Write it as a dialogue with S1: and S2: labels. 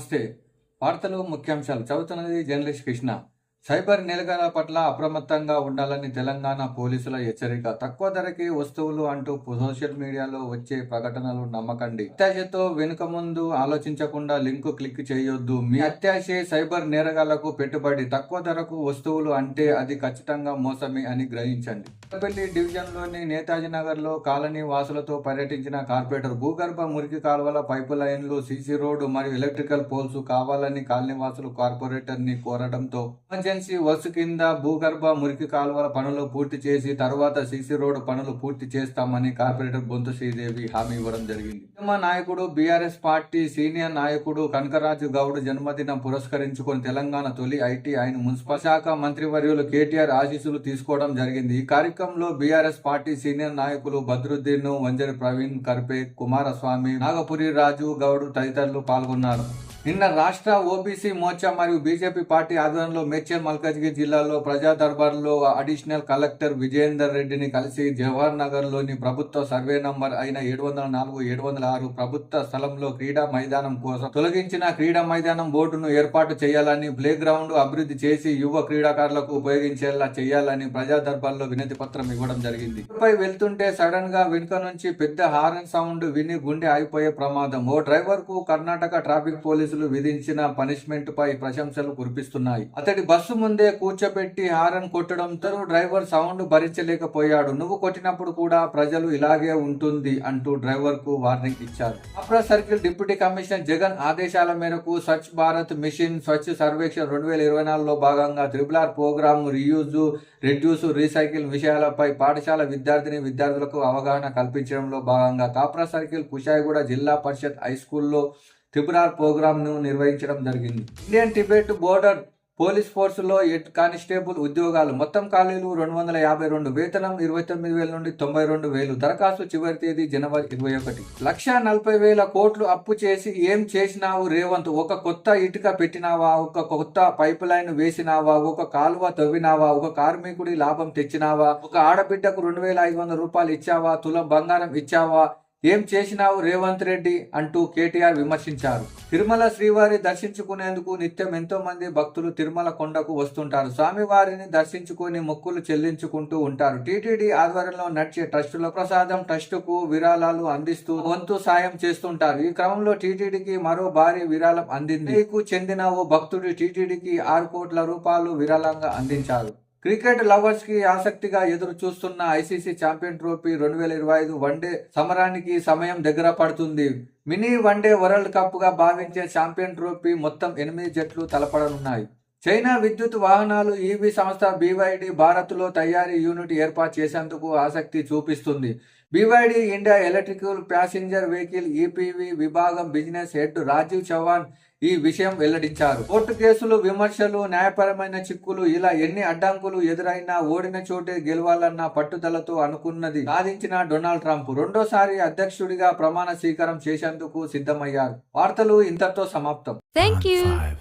S1: నమస్తే. వార్తలు ముఖ్యాంశాలు. చదువుతున్నది జర్నలిస్ట్ కృష్ణ. సైబర్ నేరగాల పట్ల అప్రమత్తంగా ఉండాలని తెలంగాణ పోలీసుల హెచ్చరిక. తక్కువ ధరకి వస్తువులు అంటూ సోషల్ మీడియాలో వచ్చే ప్రకటనలు నమ్మకండి. అత్యాశతో వెనుక ముందు ఆలోచించకుండా లింక్ క్లిక్ చేయొద్దు. మీ అత్యాశే సైబర్ నేరగాళ్ళకు పెట్టుబడి. తక్కువ ధరకు వస్తువులు అంటే అది ఖచ్చితంగా మోసమే అని గ్రహించండి. కొత్తపల్లి డివిజన్లోని నేతాజీ నగర్లో కాలనీ వాసులతో పర్యటించిన కార్పొరేటర్ భూగర్భ మురికి కాలువల పైపు లైన్లు సీసీ రోడ్డు మరియు ఎలక్ట్రికల్ పోల్స్ కావాలని కాలనీ వాసులు కార్పొరేటర్ని కోరడంతో ఎమర్జెన్సీ వర్క్స్ కింద భూగర్భ మురికి కాలువల పనులు పూర్తి చేసి తర్వాత సిసి రోడ్డు పనులు పూర్తి చేస్తామని కార్పొరేటర్ బొంతు శ్రీదేవి హామీ ఇవ్వడం జరిగింది. నాయకుడు బీఆర్ఎస్ పార్టీ సీనియర్ నాయకుడు కనకరాజు గౌడ్ జన్మదినం పురస్కరించుకొని తెలంగాణ తొలి ఐటీ ఆయన మున్సిపల్ శాఖ మంత్రివర్యులు కేటీఆర్ ఆశీస్సులు తీసుకోవడం జరిగింది. ఈ కార్యక్రమంలో బీఆర్ఎస్ పార్టీ సీనియర్ నాయకులు బద్రుద్దీన్ వంజరి ప్రవీణ్ కర్పే కుమారస్వామి నాగపురి రాజు గౌడ్ తదితరులు పాల్గొన్నారు. నిన్న రాష్ట్ర ఓబీసీ మోర్చా మరియు బీజేపీ పార్టీ ఆధ్వర్యంలో మేడ్చల్ మల్కాజ్గిరి జిల్లాలో ప్రజా దర్బార్లో అడిషనల్ కలెక్టర్ విజయేందర్ రెడ్డిని కలిసి జవహర్ నగర్లోని ప్రభుత్వ సర్వే నంబర్ అయిన ఏడు వందల నాలుగు ఏడు వందల ఆరు ప్రభుత్వ స్థలంలో క్రీడా మైదానం కోసం తొలగించిన క్రీడా మైదానం బోర్డును ఏర్పాటు చేయాలని ప్లే గ్రౌండ్ అభివృద్ధి చేసి యువ క్రీడాకారులకు ఉపయోగించేలా చేయాలని ప్రజా దర్బార్లో వినతి పత్రం ఇవ్వడం జరిగింది. పై వెళ్తుంటే సడన్గా వెనుక నుంచి పెద్ద హారన్ సౌండ్ విని గుండె ఆగిపోయే ప్రమాదం. ఓ డ్రైవర్కు కర్ణాటక ట్రాఫిక్ పోలీస్ పోలీసులు విధించిన పనిష్మెంట్ పై ప్రశంసలు కురిపిస్తున్నాయి. అతడి బస్సు ముందే కూర్చోబెట్టి హారన్ కొట్టడంతో డ్రైవర్ సౌండ్ భరించలేకపోయాడు. నువ్వు కొట్టినప్పుడు కూడా ప్రజలు ఇలాగే ఉంటుంది అంటూ డ్రైవర్కు వార్నింగ్ ఇచ్చారు. అప్రా సర్కిల్ డిప్యూటీ కమిషనర్ జగన్ ఆదేశాల మేరకు స్వచ్ఛ భారత్ మిషన్ స్వచ్ఛ సర్వేక్షణ రెండు వేల ఇరవై నాలుగులో భాగంగా triple R program reuse reduce recycle విషయాలపై పాఠశాల విద్యార్థిని విద్యార్థులకు అవగాహన కల్పించడంలో భాగంగా కాప్రా సర్కిల్ కుషాయిగూడ జిల్లా పరిషత్ హై స్కూల్లో త్రిపురార్ ప్రోగ్రామ్ను నిర్వహించడం జరిగింది. ఇండియన్ టిబెట్ బోర్డర్ పోలీస్ ఫోర్స్లో కానిస్టేబుల్ ఉద్యోగాలు మొత్తం ఖాళీలు రెండు వందల యాభై రెండు వేతనం ఇరవై తొమ్మిది వేల నుండి తొంభై రెండు వేలు దరఖాస్తు చివరి తేదీ జనవరి ఇరవై ఒకటి. లక్ష నలభై వేల కోట్లు అప్పు చేసి ఏం చేసినావు రేవంత్? ఒక కొత్త ఇటుక పెట్టినావా? ఒక కొత్త పైప్ లైన్ వేసినావా? ఒక కాలువ తవ్వినావా? ఒక కార్మికుడి లాభం తెచ్చినావా? ఒక ఆడబిడ్డకు రెండు వేల ఐదు వందల రూపాయలు ఇచ్చావా? తులం బంగారం ఇచ్చావా? ఏం చేసినావు రేవంత్ రెడ్డి అంటూ కేటీఆర్ విమర్శించారు. తిరుమల శ్రీవారి దర్శించుకునేందుకు నిత్యం ఎంతో మంది భక్తులు తిరుమల కొండకు వస్తుంటారు. స్వామివారిని దర్శించుకుని మొక్కులు చెల్లించుకుంటూ ఉంటారు. టీటీడీ ఆధ్వర్యంలో నడిచే ట్రస్టుల ప్రసాదం ట్రస్టుకు విరాళాలు అందిస్తూ వంతు సాయం చేస్తుంటారు. ఈ క్రమంలో టీటీడీకి మరో భారీ విరాళం అందింది. మీకు చెందిన ఓ భక్తుడు టీటీడీకి ఆరు కోట్ల రూపాయలు విరాళంగా అందించారు. క్రికెట్ లవర్స్కి ఆసక్తిగా ఎదురు చూస్తున్న ఐసీసీ ఛాంపియన్ ట్రోఫీ రెండు వేల ఇరవై ఐదు వన్డే సమరానికి సమయం దగ్గర పడుతుంది. మినీ వన్డే వరల్డ్ కప్గా భావించే ఛాంపియన్ ట్రోఫీ మొత్తం ఎనిమిది జట్లు తలపడనున్నాయి. చైనా విద్యుత్ వాహనాలు ఈవీ సంస్థ బీవైడి భారత్లో తయారీ యూనిట్ ఏర్పాటు చేసేందుకు ఆసక్తి చూపిస్తుంది. BYD India electrical passenger vehicle EPV విభాగం బిజినెస్ హెడ్ రాజీవ్ చౌహాన్ ఈ విషయం వెల్లడించారు. కోర్టు కేసులు విమర్శలు న్యాయపరమైన చిక్కులు ఇలా ఎన్ని అడ్డంకులు ఎదురైనా ఓడిన చోటే గెలవాలన్న పట్టుదలతో అనుకున్నది సాధించిన డొనాల్డ్ ట్రంప్. రెండోసారి అధ్యక్షుడిగా ప్రమాణ స్వీకారం చేసేందుకు సిద్ధమయ్యారు. వార్తలు ఇంతతో సమాప్తం.
S2: Thank you.
S3: Five,